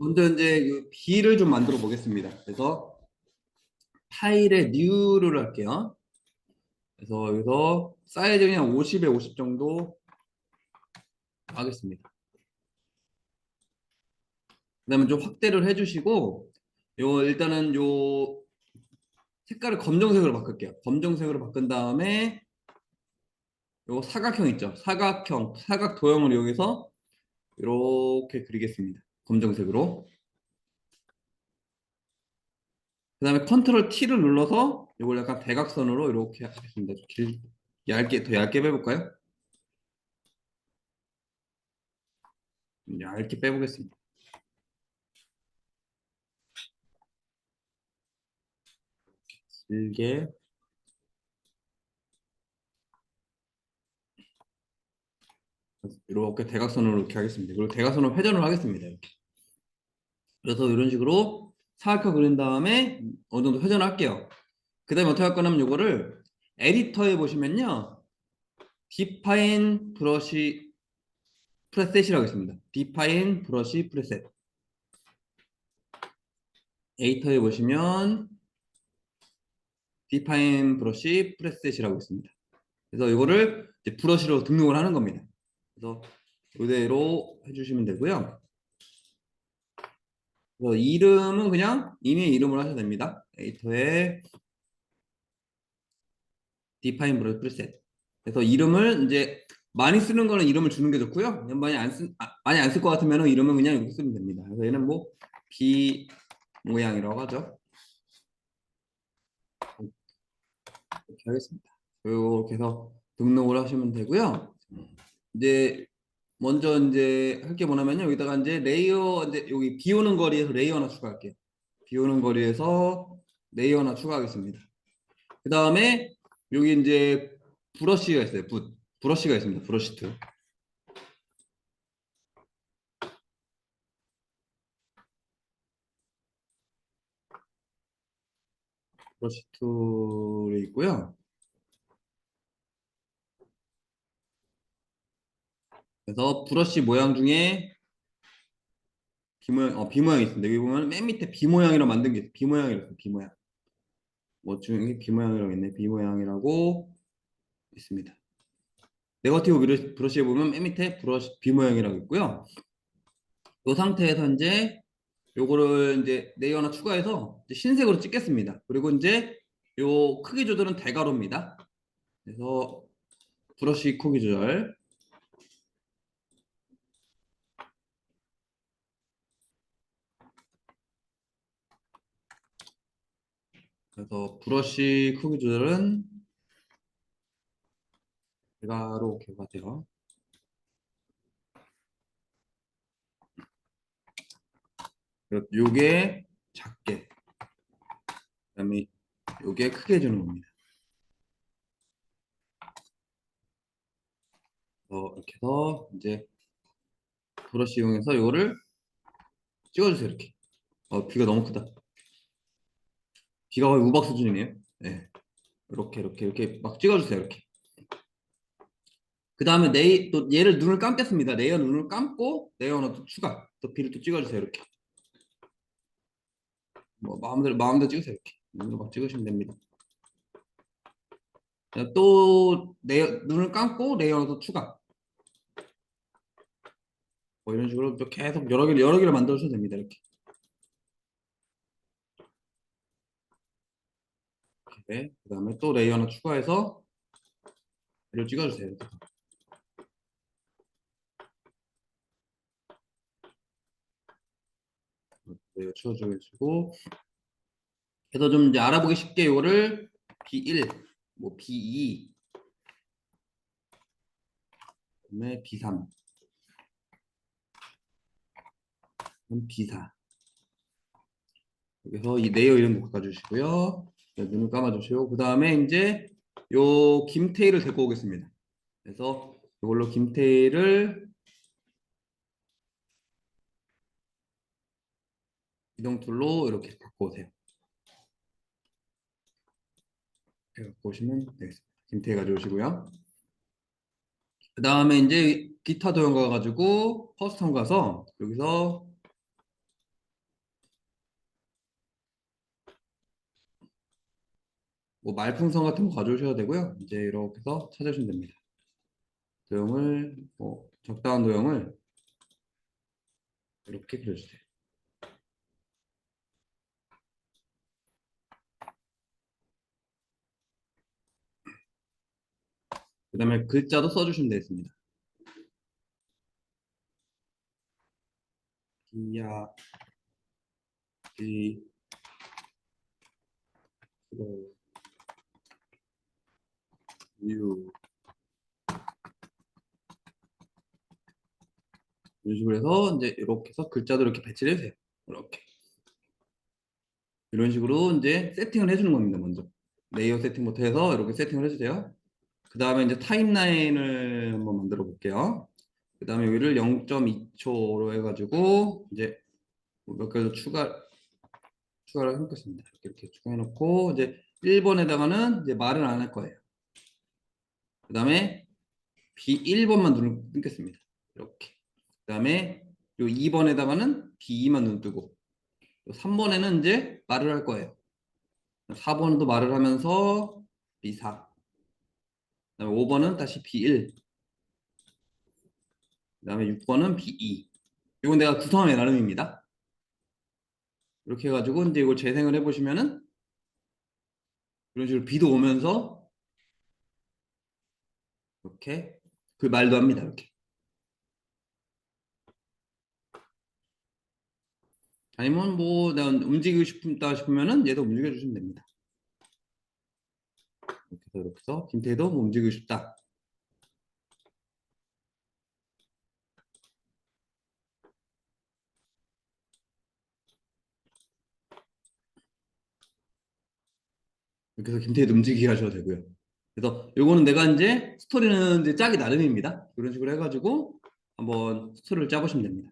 먼저 이제 이 B를 좀 만들어 보겠습니다. 그래서 파일에 new를 할게요. 그래서 여기서 사이즈 그냥 50에 50 정도 하겠습니다. 그 다음에 좀 확대를 해주시고 요 일단은 요 색깔을 검정색으로 바꿀게요. 검정색으로 바꾼 다음에 요 사각형 있죠? 사각형, 사각 도형을 이용해서 이렇게 그리겠습니다. 검정색으로. 그 다음에 컨트롤 T를 눌러서 이걸 약간 대각선으로 이렇게 하겠습니다. 좀 길, 얇게, 더 얇게 빼볼까요? 얇게 빼보겠습니다. 길게 이렇게 대각선으로 이렇게 하겠습니다. 그리고 대각선으로 회전을 하겠습니다. 이렇게. 그래서 이런 식으로 사각형 그린 다음에 어느 정도 회전을 할게요. 그 다음에 어떻게 할 거냐면 이거를 에디터에 보시면요. 디파인 브러쉬 프레셋이라고 있습니다. 디파인 브러쉬 프레셋. 에디터에 보시면 디파인 브러쉬 프레셋이라고 있습니다. 그래서 이거를 이제 브러쉬로 등록을 하는 겁니다. 그래서 이대로 해주시면 되고요. 그래서 이름은 그냥 이미 이름을 하셔도 됩니다. 에디터에 define brush preset. 그래서 이름을 이제 많이 쓰는 거는 이름을 주는 게 좋고요. 많이 안 쓰, 아, 많이 안 쓸 것 같으면 이름은 그냥 이렇게 쓰면 됩니다. 그래서 얘는 뭐 B 모양이라고 하죠. 이렇게 하겠습니다. 이렇게 해서 등록을 하시면 되고요. 이제 먼저 이제 할 게 뭐냐면요. 여기다가 이제 레이어 이제 여기 비 오는 거리에서 레이어 하나 추가할게요. 비 오는 거리에서 레이어 하나 추가하겠습니다. 그 다음에 여기 이제 브러쉬가 있어요. 붓 브러쉬가 있습니다. 브러쉬 툴. 브러쉬 툴이 있고요. 그래서 브러쉬 모양 중에 비 모양, 어, 비 모양이 있습니다. 여기 보면 맨 밑에 비 모양이라 만든 게비 모양이라고 있어요. 비 모양. 뭐 중에 비 모양이라고 있네. 비 모양이라고 있습니다. 네거티브 브러쉬, 브러쉬에 보면 맨 밑에 브러쉬 비 모양이라고 있고요. 이 상태에서 이제 요거를 이제 레이어 하나 추가해서 흰색으로 찍겠습니다. 그리고 이제 요 크기 조절은 대괄호입니다. 그래서 브러쉬 크기 조절 그래서 브러쉬 크기 조절은 대괄호 개가 돼요. 요게 작게 그다음에 요게 크게 해주는 겁니다. 이렇게 해서 이제 브러쉬 이용해서 요거를 찍어주세요 이렇게. 어 귀가 너무 크다. 귀가 거의 우박 수준이네요. 네. 이렇게 이렇게 이렇게 막 찍어주세요 이렇게. 그 다음에 네이 또 얘를 눈을 감겠습니다. 레이어 눈을 감고 레이어 하나 또 추가 또 비를 또 찍어주세요 이렇게. 뭐 마음대로 마음대로 찍으세요 이렇게 눈으로 막 찍으시면 됩니다. 자, 또 레이어 눈을 감고 레이어 하나 더 추가. 뭐 이런 식으로 또 계속 여러 개를 여러 개를 만들어 주셔도 됩니다 이렇게. 이렇게 그 다음에 또 레이어 하나 추가해서 이를 찍어주세요. 레이어 치워주시고 그래서 좀 이제 알아보기 쉽게 이거를 B1, 뭐 B2, 그다음에 B3, 그럼 B4. 여기서 이 레이어 이름 바꿔주시고요. 네, 눈을 감아주시고 그 다음에 이제 요 김태희를 데리고 오겠습니다. 그래서 이걸로 김태희를 이동 툴로 이렇게 바꿔오세요. 갖고 오시면 되겠습니다. 김태희 가져오시고요. 그 다음에 이제 기타 도형 가 가지고 커스텀 가서 여기서 뭐 말풍선 같은 거 가져오셔도 되고요. 이제 이렇게 해서 찾으시면 됩니다. 도형을 뭐 적당한 도형을 이렇게 그려주세요. 그 다음에 글자도 써주시면 되겠습니다. 기야 기 로, 유 이런 식으로 해서 이제 이렇게 해서 글자도 이렇게 배치를 해주세요. 이렇게 이런 식으로 이제 세팅을 해주는 겁니다. 먼저 레이어 세팅부터 해서 이렇게 세팅을 해주세요. 그 다음에 이제 타임라인을 한번 만들어 볼게요. 그 다음에 여기를 0.2초로 해가지고 이제 뭐몇 개더 추가 추가를 해놓겠습니다. 이렇게, 이렇게 추가해놓고 이제 1번에다가는 이제 말을 안 할 거예요. 그 다음에 B1번만 눈을 끊겠습니다. 이렇게. 그 다음에 요 2번에다가는 B2만 눈 뜨고 3번에는 이제 말을 할 거예요. 4번도 말을 하면서 B4 그 다음에 5번은 다시 B1 그 다음에 6번은 B2 이건 내가 구성함의 나름입니다. 이렇게 해가지고 이제 이걸 재생을 해보시면은 이런 식으로 비도 오면서 이렇게 그 말도 합니다. 이렇게 아니면 뭐 움직이고 싶다 싶으면은 얘도 움직여 주시면 됩니다. 이렇게 해서 이렇게 해서 김태희도 뭐 움직이고 싶다. 이렇게 해서 김태희도 움직이게 하셔도 되고요. 그래서 요거는 내가 이제 스토리는 이제 짜기 나름입니다. 이런 식으로 해가지고 한번 스토리를 짜보시면 됩니다.